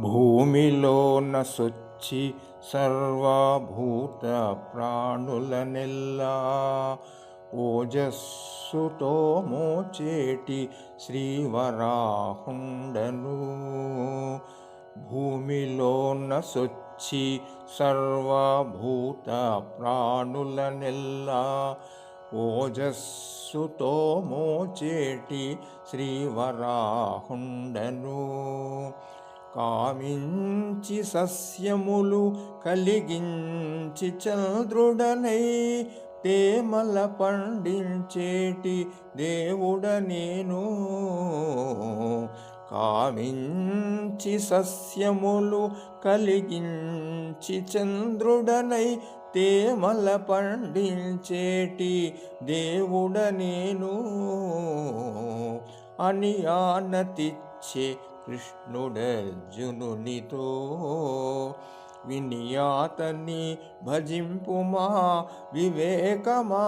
భూమిలోన సొచ్చి సర్వభూత ప్రాణులనెల్లా. ఓజస్సుతో మోచేటి శ్రీవరాహుండను. భూమిలోన సొచ్చి సర్వభూత ప్రాణులనెల్లా. ఓజస్సుతో మోచేటి శ్రీవరాహుండను. కామించి సస్యములు కలిగించి చంద్రుడనై తేమల పండించేటి దేవుడ నేను కామించి సస్యములు కలిగించి చంద్రుడనై తేమల పండించేటి దేవుడ నేను అని ఆనతిచ్చే కృష్ణుడర్జునునితో వినియాతని భజింపుమా వివేకమా?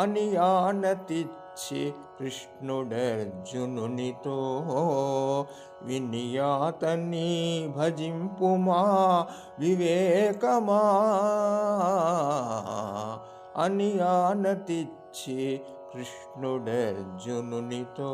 అని ఆనతిచ్చి కృష్ణుడర్జునునితో వినియాతని భజింపుమా వివేకమా? అని ఆనతిచ్చి కృష్ణుడర్జునునితో